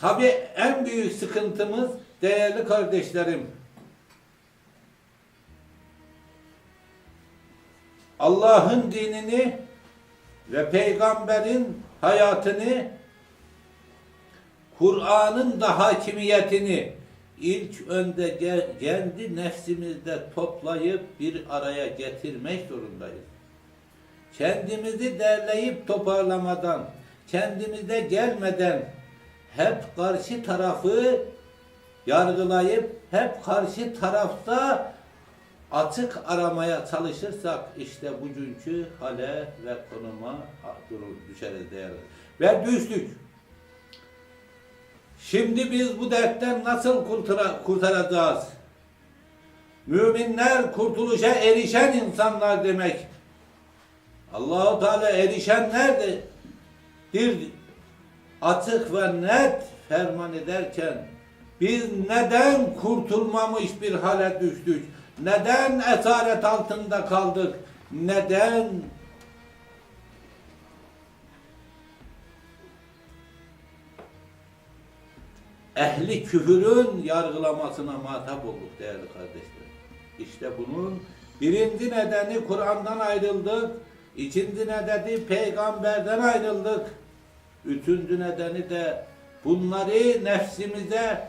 Tabii en büyük sıkıntımız değerli kardeşlerim. Allah'ın dinini ve peygamberin hayatını Kur'an'ın da hakimiyetini ilk önde kendi nefsimizde toplayıp bir araya getirmek zorundayız. Kendimizi derleyip toparlamadan, kendimize gelmeden hep karşı tarafı yargılayıp hep karşı tarafta açık aramaya çalışırsak işte bugünkü hale ve konuma düşeriz değerli. Ve düştük. Şimdi biz bu dertten nasıl kurtara- kurtaracağız? Müminler kurtuluşa erişen insanlar demek. Allahu Teala erişenlerdir. Açık ve net ferman ederken biz neden kurtulmamış bir hale düştük? Neden esaret altında kaldık? Neden ehli küfürün yargılamasına matap olduk değerli kardeşler. İşte bunun birinci nedeni Kur'an'dan ayrıldık. İkinci nedeni peygamberden ayrıldık. Üçüncü nedeni de bunları nefsimize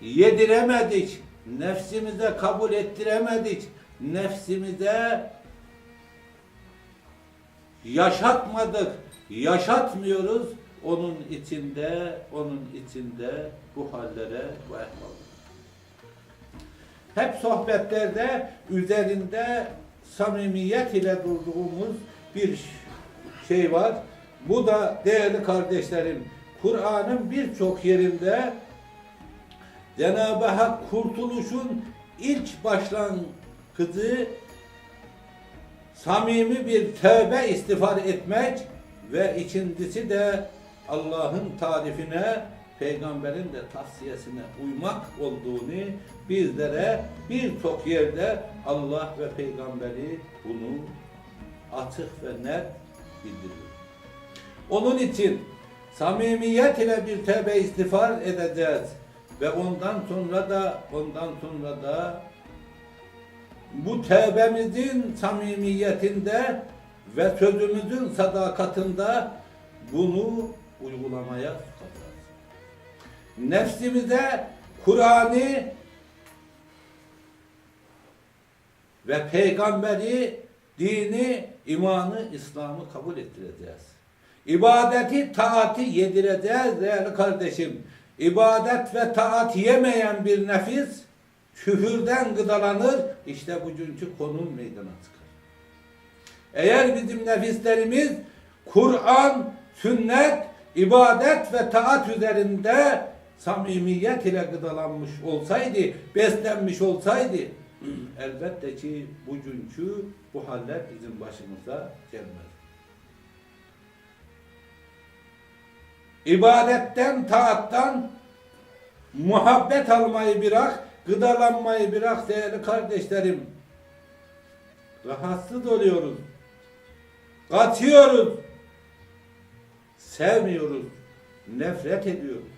yediremedik. Nefsimize kabul ettiremedik. Nefsimize yaşatmadık. Yaşatmıyoruz. Onun içinde, onun içinde bu hallere bu ehvaller. Hep sohbetlerde üzerinde samimiyet ile durduğumuz bir şey var. Bu da değerli kardeşlerim, Kur'an'ın birçok yerinde Cenab-ı Hak kurtuluşun ilk başlangıcı samimi bir tövbe istiğfar etmek ve ikincisi de Allah'ın tarifine, peygamberin de tavsiyesine uymak olduğunu bizlere birçok yerde Allah ve peygamberi bunu açık ve net bildiriyor. Onun için samimiyet ile bir tövbe istiğfar edeceğiz ve ondan sonra da ondan sonra da bu tevbemizin samimiyetinde ve sözümüzün sadakatinde bunu uygulamaya sokacağız. Nefsimize Kur'an'ı ve peygamberi, dini, imanı, İslam'ı kabul ettireceğiz. İbadeti, taati yedireceğiz değerli kardeşim. İbadet ve taat yemeyen bir nefis küfürden gıdalanır. İşte bugünkü konum meydana çıkar. Eğer bizim nefislerimiz Kur'an, sünnet, ibadet ve taat üzerinde samimiyet ile gıdalanmış olsaydı, beslenmiş olsaydı elbette ki bugünkü bu haller bizim başımıza gelmez. İbadetten, taattan muhabbet almayı bırak, gıdalanmayı bırak değerli kardeşlerim. Rahatsız oluyoruz. Kaçıyoruz. Sevmiyoruz. Nefret ediyoruz.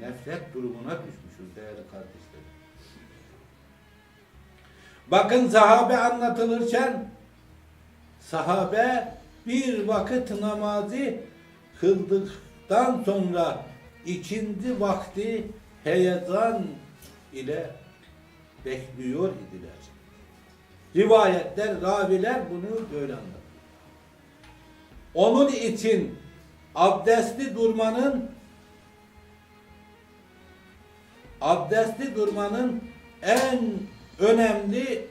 Nefret durumuna düşmüşüz değerli kardeşlerim. Bakın sahabe anlatılırken sahabe bir vakit namazı kıldıktan sonra ikindi vakti heyecan ile bekliyor idiler. Rivayetler, raviler bunu böyle anlatıyor. Onun için abdestli durmanın abdestli durmanın en önemli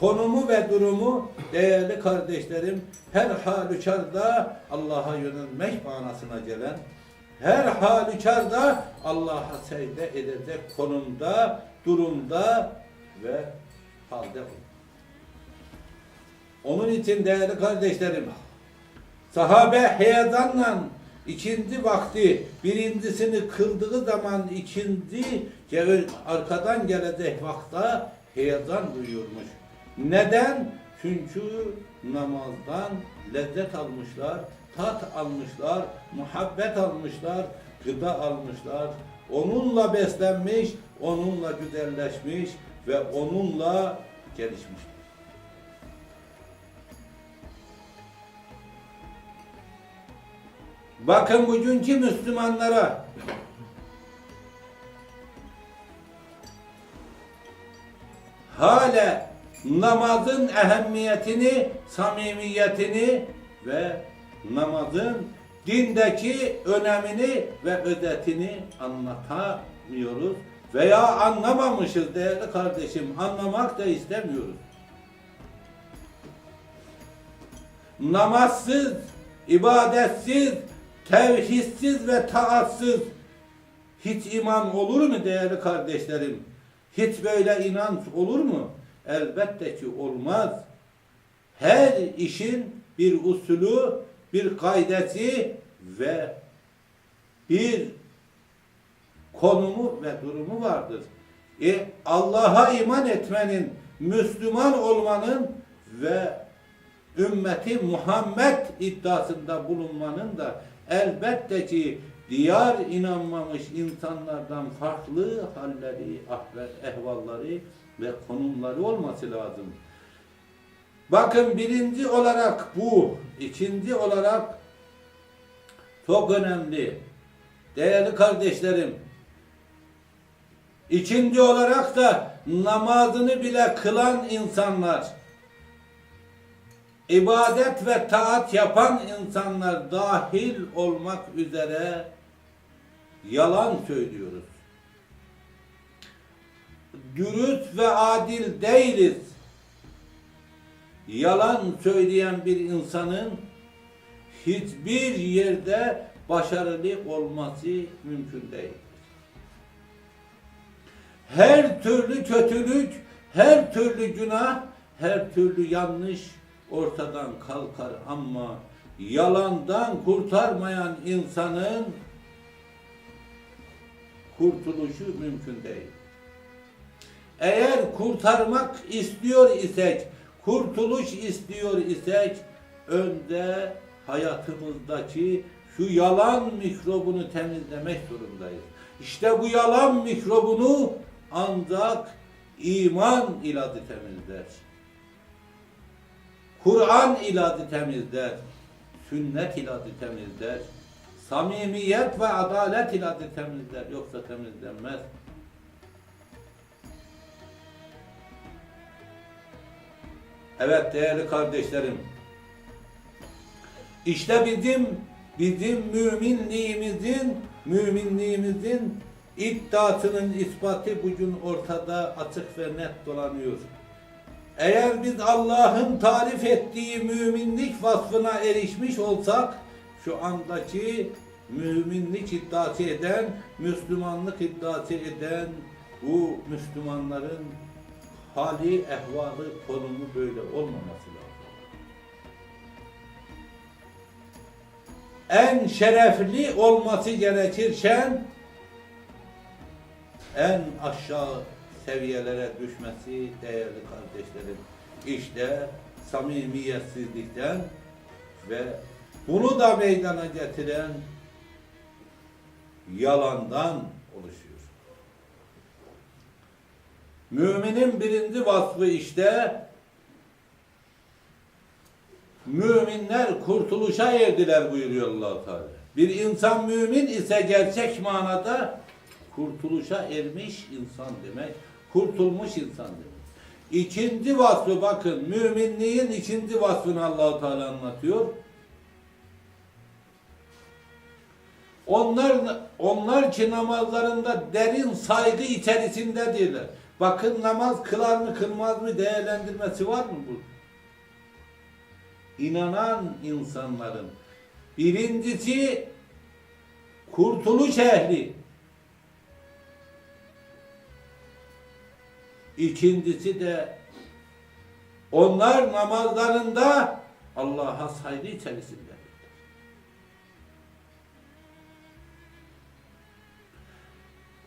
konumu ve durumu değerli kardeşlerim her halükarda Allah'a yönelmek manasına gelen her halükarda Allah'a secde edecek konumda, durumda ve halde olur. Onun için değerli kardeşlerim sahabe heyecanla ikindi vakti birincisini kıldığı zaman ikindi arkadan gelecek vakta heyecan duyuyormuş. Neden? Çünkü namazdan lezzet almışlar, tat almışlar, muhabbet almışlar, gıda almışlar. Onunla beslenmiş, onunla güzelleşmiş ve onunla gelişmişler. Bakın bugünkü Müslümanlara hala namazın ehemmiyetini, samimiyetini ve namazın dindeki önemini ve özetini anlatamıyoruz veya anlamamışız değerli kardeşim. Anlamak da istemiyoruz. Namazsız, ibadetsiz, tevhidsiz ve taatsız hiç iman olur mu değerli kardeşlerim? Hiç böyle inanç olur mu? Elbette ki olmaz. Her işin bir usulü, bir kaidesi ve bir konumu ve durumu vardır. E, Allah'a iman etmenin, Müslüman olmanın ve ümmeti Muhammed iddiasında bulunmanın da elbette ki diğer inanmamış insanlardan farklı halleri, ahval- ehvalları ve konumları olması lazım. Bakın birinci olarak bu, ikinci olarak çok önemli. Değerli kardeşlerim, ikinci olarak da namazını bile kılan insanlar, ibadet ve taat yapan insanlar dahil olmak üzere yalan söylüyoruz. Dürüst ve adil değiliz. Yalan söyleyen bir insanın hiçbir yerde başarılı olması mümkün değil. Her türlü kötülük, her türlü günah, her türlü yanlış ortadan kalkar ama yalandan kurtarmayan insanın kurtuluşu mümkün değil. Eğer kurtarmak istiyor isek, kurtuluş istiyor isek, önde hayatımızdaki şu yalan mikrobunu temizlemek zorundayız. İşte bu yalan mikrobunu ancak iman iladı temizler. Kur'an iladı temizler. Sünnet iladı temizler. Samimiyet ve adalet iladı temizler. Yoksa temizlenmez. Evet değerli kardeşlerim. İşte bizim bizim müminliğimizin müminliğimizin iddiasının ispatı bugün ortada açık ve net dolanıyor. Eğer biz Allah'ın tarif ettiği müminlik vasfına erişmiş olsak şu andaki müminlik iddiası eden, Müslümanlık iddiası eden bu Müslümanların hali, ehvalı, konumu böyle olmaması lazım. En şerefli olması gerekirken en aşağı seviyelere düşmesi değerli kardeşlerim. İşte samimiyetsizlikten ve bunu da meydana getiren yalandan oluşuyor. Müminin birinci vasfı işte müminler kurtuluşa erdiler buyuruyor allah Teala. Bir insan mümin ise gerçek manada kurtuluşa ermiş insan demek, kurtulmuş insan demek. İkinci vasfı bakın, müminliğin ikinci vasfını allah Teala anlatıyor. Onlar onlar ki namazlarında derin saygı içerisindedirler. Bakın namaz kılar mı kılmaz mı değerlendirmesi var mı bu? İnanan insanların birincisi kurtuluş ehli. İkincisi de onlar namazlarında Allah'a saygı içerisindedir.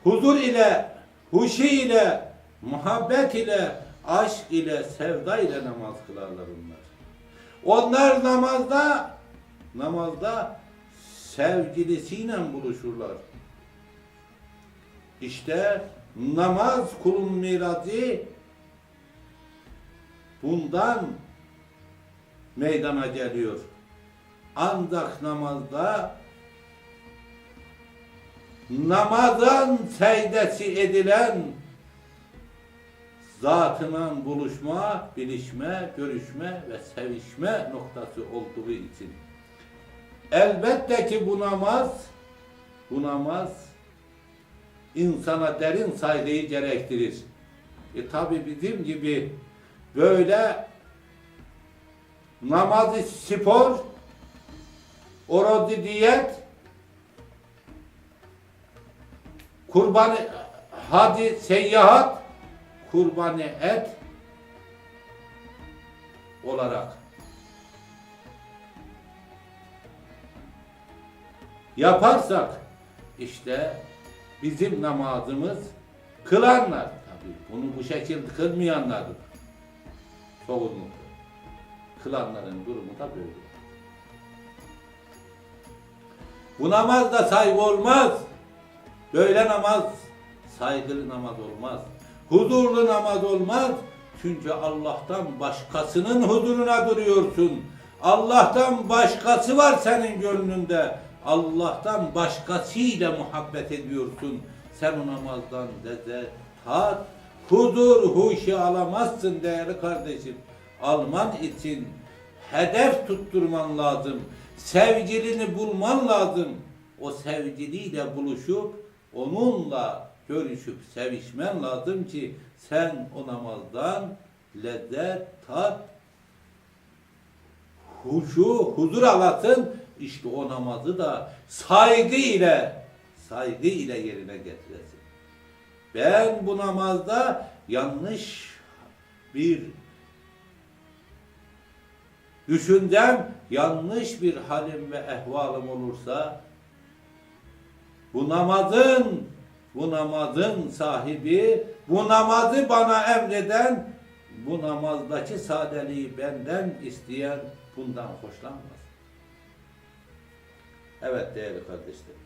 Huzur ile, huşi ile, muhabbet ile, aşk ile, sevda ile namaz kılarlar onlar. Onlar namazda namazda sevgilisiyle buluşurlar. İşte namaz kulun miracı bundan meydana geliyor. Ancak namazda namazdan seydesi edilen zatına buluşma, bilişme, görüşme ve sevişme noktası olduğu için. Elbette ki bu namaz, bu namaz insana derin saygıyı gerektirir. E tabi bizim gibi böyle namazı spor, orucu diyet, kurbanı hadi seyyahat, kurbanı et olarak yaparsak işte bizim namazımız kılanlar tabii bunu bu şekilde kılmayanlardır. Çoğunlukla. Kılanların durumu da böyle. Bu namazda saygı olmaz. Böyle namaz saygılı namaz olmaz. Huzurlu namaz olmaz. Çünkü Allah'tan başkasının huzuruna duruyorsun. Allah'tan başkası var senin gönlünde. Allah'tan başkasıyla muhabbet ediyorsun. Sen o namazdan lezzet, tat, huzur, huşu alamazsın değerli kardeşim. Alman için hedef tutturman lazım. Sevgilini bulman lazım. O sevgiliyle buluşup onunla görüşüp sevişmen lazım ki sen o namazdan lezzet, tat, huşu, huzur alasın. İşte o namazı da saygı ile saygı ile yerine getiresin. Ben bu namazda yanlış bir düşüncem, yanlış bir halim ve ehvalım olursa bu namazın bu namazın sahibi, bu namazı bana emreden, bu namazdaki sadeliği benden isteyen bundan hoşlanmaz. Evet değerli kardeşlerim.